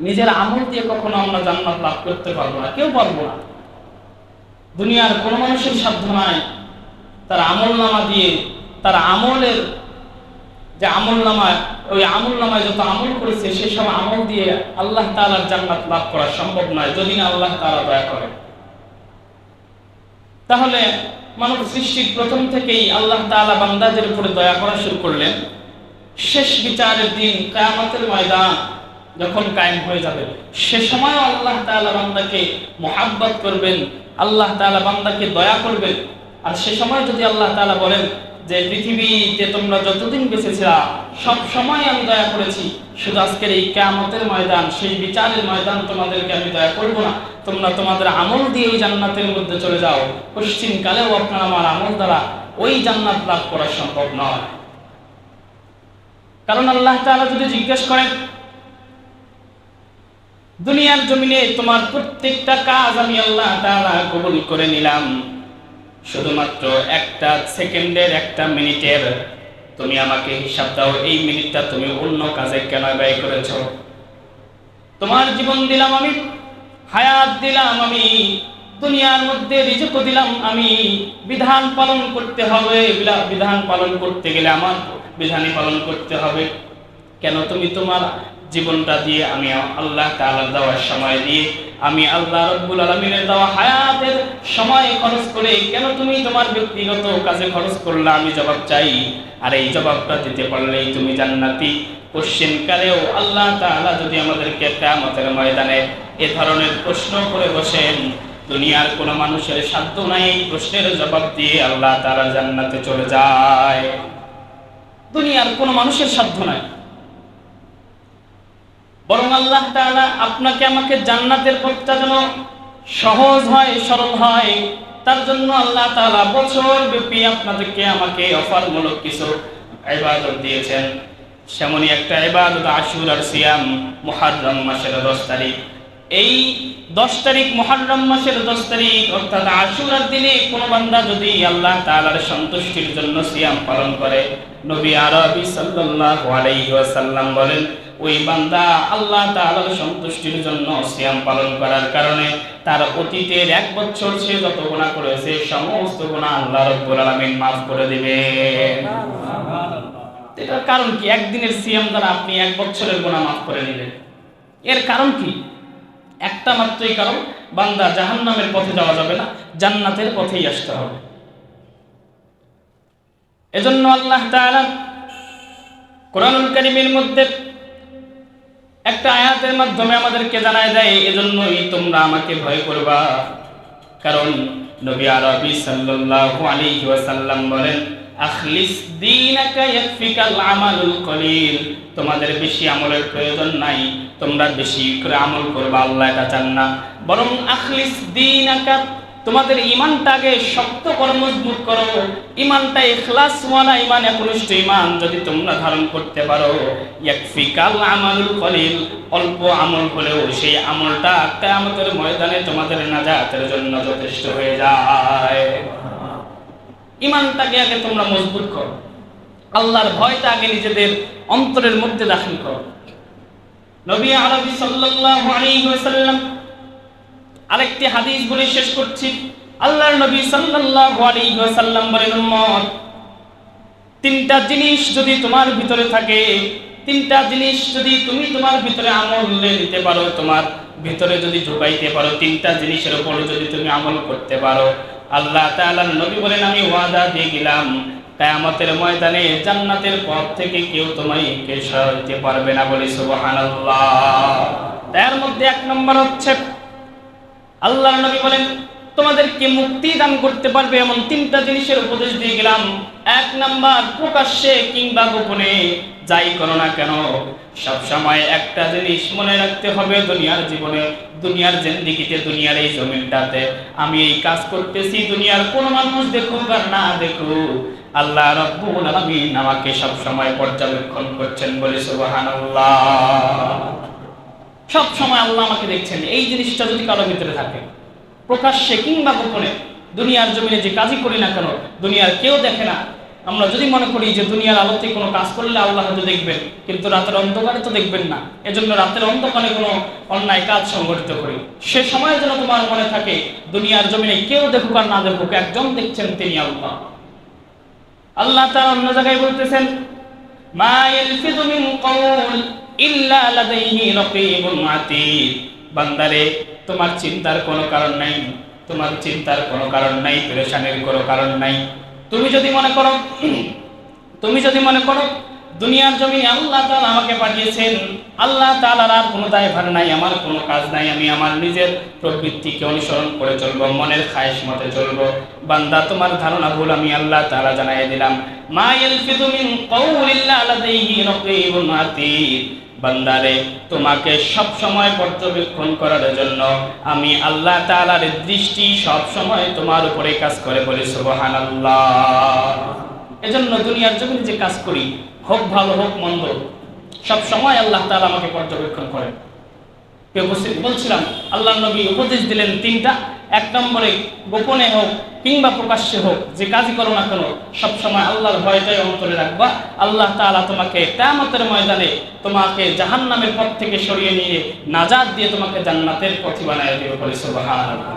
নিজের আমল দিয়ে কখনো আমরা জান্নাত লাভ করতে পারব না, কেউ পারব না। দুনিয়ার কোনো মানুষের সাধ্য নাই। তার আমল নামা দিয়ে, তার আমলের যে আমল নামায় ওই আমল নামায় যত আমল করেছে সেই সব আমল দিয়ে আল্লাহ তাআলার জান্নাত লাভ করা সম্ভব নয়, যদি না আল্লাহ তাআলা দয়া করে। তাহলে মানব সৃষ্টির প্রথম থেকেই আল্লাহ তাআলা বান্দাদের উপরে দয়া করা শুরু করলেন। শেষ বিচারের দিন, কিয়ামতের ময়দান যখন কায়েম হয়ে যাবে। সে সময় আল্লাহ তাআলা বান্দাকে মোহাব্বত করবেন, আল্লাহ তাআলা বান্দাকে দয়া করবেন। আর সে সময় যদি আল্লাহ তাআলা বলেন যে, পৃথিবীতে তোমরা যতদিন বেঁচেছিলা, সব সময় আমি দয়া করেছি, শুধু আজকের এই কিয়ামতের ময়দান, সেই বিচারের ময়দান তোমাদেরকে আমি দয়া করব না। তোমরা তোমাদের আমল দিয়ে ওই জান্নাতের মধ্যে চলে যাও। পশ্চিম কালেও আপনার আমার আমল দ্বারা ওই জান্নাত লাভ করা সম্ভব নয়। কারণ আল্লাহ তাআলা যদি জিজ্ঞেস করেন দুনিয়ার জমিনে তোমার প্রত্যেকটা কাজ আমি আল্লাহ তাআলা কবুল করে নিলাম। শুধুমাত্র একটা সেকেন্ডের, একটা মিনিটের। তুমি আমাকে হিসাব দাও, এই মিনিটটা তুমি অন্য কাজে কেন ব্যয় করেছ? তোমার জীবন দিলাম আমি, হায়াত দিলাম আমি, দুনিয়ার মধ্যে রিজক দিলাম আমি। বিধান পালন করতে হবে বিধান পালন করতে গেলে আমার বিধানই পালন করতে হবে। কেন তুমি তোমার জীবনটা দিয়ে আমি আল্লাহ তাআলার দেওয়ার সময় দিয়ে আমি আল্লাহ রব্বুল আলমিনের দেওয়া হায়াতের সময় খরচ করে কেন তুমি তোমার ব্যক্তিগত কাজে খরচ করলে? আমি জবাব চাই। আর এই জবাবটা দিতে পারলেই তুমি জান্নাতি। কোশ্চেন কালেও আল্লাহ তাআলা যদি আমাদেরকে কিয়ামতের ময়দানে এ ধরনের প্রশ্ন করে বসেন, দুনিয়ার কোনো মানুষের সাধ্য নাই এই প্রশ্নের জবাব দিয়ে আল্লাহ তাআলা জান্নাতে চলে যায়। দুনিয়ার কোনো মানুষের সাধ্য নাই। বরং আল্লাহ আপনাকে আমাকে জান্নাতের পথটা যেন সহজ হয়, সরল হয়, তার জন্য আল্লাহ তাআলা বছর ব্যাপী আপনাদেরকে আমাকে অফারমূলক কিছু ইবাদত দিয়েছেন। সেমনই একটা ইবাদত আশুরার সিয়াম মুহাররম মাসের দশ তারিখ। এই দশ তারিখ মুহাররম মাসের দশ তারিখ অর্থাৎ আশুরার দিনে কোনো বান্দা যদি আল্লাহ তাআলার সন্তুষ্টির জন্য সিয়াম পালন করে, নবী আরবি সাল্লাল্লাহু আলাইহি ওয়াসাল্লাম বলেন ওই বান্দা আল্লাহ তাআলার সন্তুষ্টির জন্য সিয়াম পালন করার কারণে তার অতীতের এক বছর সে যত গুনাহ করেছে সমস্ত গুনাহ আল্লাহ রাব্বুল আলামিন মাফ করে দিবেন এটার কারণ কি? একদিনের সিয়াম দ্বারা আপনি এক বছরের গুনাহ মাফ করে নিলেন। এর কারণ কি? একটা মাত্রই কারণ বান্দা জাহান্নামের পথে যাওয়া যাবে না জান্নাতের পথেই আসতে হবে। এজন্য আল্লাহ তাআলা কোরআনুল কারীমের মধ্যে একটা আয়াতের মাধ্যমে আমাদেরকে জানায় দেয়, এজন্যই তোমরা আমাকে ভয় করবা। কারণ নবী আরবি সাল্লাল্লাহু আলাইহি ওয়াসাল্লাম বলেন, আখলিস দীনাকা ইয়াকফিকাল আমালুল কলিল। তোমাদের বেশি আমলের প্রয়োজন নাই, তোমরা বেশি করে আমল করবা, আল্লাহ এটা চান না। বরং, আখলিস দীনাকা তোমাদের ইমানটা আগে শক্ত করো মজবুত করো। ইমানটা ইখলাস ওয়ালা ইমান একনিষ্ঠ ইমান যদি তোমরা ধারণ করতে পারো। ইয়াকফিকাল আমালুল কলিল, অল্প আমল হলেও সেই আমলটা কিয়ামতের ময়দানে তোমাদের নাজাতের জন্য যথেষ্ট হয়ে যায়। ইমানটাকে আগে তোমরা মজবুত করো। আল্লাহর ভয়টা আগে নিজেদের অন্তরের মধ্যে দাখিল করো। নবী আরবি সাল্লাল্লাহু আলাইহি ওয়াসাল্লাম আরেকটি হাদিস বলে শেষ করছি। আল্লাহর নবী সাল্লাল্লাহু আলাইহি ওয়াসাল্লাম বলেন, উম্মত, তিনটা জিনিস যদি তোমার ভিতরে থাকে, তিনটা জিনিস যদি তুমি তোমার ভিতরে আমল নিতে পারো, তোমার ভিতরে যদি ঢুকাইতে পারো, তিনটা জিনিসের উপর যদি তুমি আমল করতে পারো। আল্লাহ তাআলার নবী বলেন, আমি ওয়াদা দিয়ে গেলাম, কিয়ামতের ময়দানে জান্নাতের পথ থেকে কেউ তোমায় তোমাকে সরাইতে পারবে না বলে, সুবহানাল্লাহ। তার মধ্যে এক নম্বর হচ্ছে আল্লাহ নবী বলেন, তোমাদেরকে মুক্তি দান করতে পারবে এমন তিনটা জিনিসের উপদেশ দিয়ে গেলাম। এক নাম্বার, প্রকাশ্যে কিংবা গোপনে, যাই করো না কেন। সব সময় একটা জিনিস মনে রাখতে হবে দুনিয়ার জীবনে। দুনিয়ার জিন্দিগিতে, দুনিয়ার এই জমিনটাতে। আমি এই কাজ করতেছি, দুনিয়ার কোন মানুষ দেখুক আর না দেখুক। আল্লাহ রব্বুল আলামিন আমাকে সব সময় পর্যবেক্ষণ করছেন বলে সুবহানাল্লাহ। সব সময় আল্লাহ আমাকে দেখছেন। এই জিনিসটা যদি কারও ভিতরে থাকে, প্রকাশ্যে কিংবা গোপনে, দুনিয়ার জমিনে যে কাজই করি না কেন, দুনিয়ার কেউ দেখে না। আমরা যদি মনে করি যে দুনিয়ার আলোতে কোনো কাজ করলে আল্লাহ হয়তো দেখবেন, কিন্তু রাতের অন্ধকারে তো দেখবেন না। এজন্য রাতের অন্ধকারে কোনো অন্যায় কাজ সংগঠিত করি। সে সময় যেন তোমার মনে থাকে, দুনিয়ার জমিনে কেউ দেখুক আর না দেখুক, একজন দেখছেন তিনি আল্লাহ। আল্লাহ তার অন্য জায়গায় বলতেছেন, মা ইল্লা বান্দারে, তোমার চিন্তার কোনো কারণ নাই, তোমার চিন্তার কোনো কারণ নাই, পেরেশানির কোনো কারণ নাই। তুমি যদি মনে করো, তুমি যদি মনে করো, দুনিয়ার জমি আল্লাহ তাআলা আমাকে পাঠিয়েছেন, আল্লাহ তাআলার আর কোনো দায়ভার নাই, আমার কোনো কাজ নাই, আমি আমার নিজের প্রবৃত্তিকে অনুসরণ করে চলবো, মনের খায়েশ মতে চলবো। বান্দা, তোমার ধারণা ভুল, আমি আল্লাহ তাআলা জানাই দিলাম। মা ইয়ালফিযু মিন কওলিল্লা লাদাইহি রাকীবুন বান্দারে, তোমাকে সব সময় পর্যবেক্ষণ করার জন্য আমি আল্লাহ তালার দৃষ্টি সব সময় তোমার উপরে কাজ করে বলি, সুবহানাল্লাহ। এজন্য দুনিয়ার জমিনে যে কাজ করি, হোক ভালো হোক মন্দ সব সময় আল্লাহ তালা আমাকে পর্যবেক্ষণ করেন। উপস্থিত বলছিলাম আল্লাহ নবী উপদেশ দিলেন তিনটা। এক নম্বরে গোপনে হোক কিংবা প্রকাশ্যে হোক, যে কাজই করো না কেন, সবসময় আল্লাহর ভয়টাই অন্তরে রাখবা। আল্লাহ তালা তোমাকে কিয়ামতের ময়দানে তোমাকে জাহান্নামের পথ থেকে সরিয়ে নিয়ে নাজাদ দিয়ে তোমাকে জান্নাতের পথে বানায় দিয়ে বলে সুবহানাল্লাহ।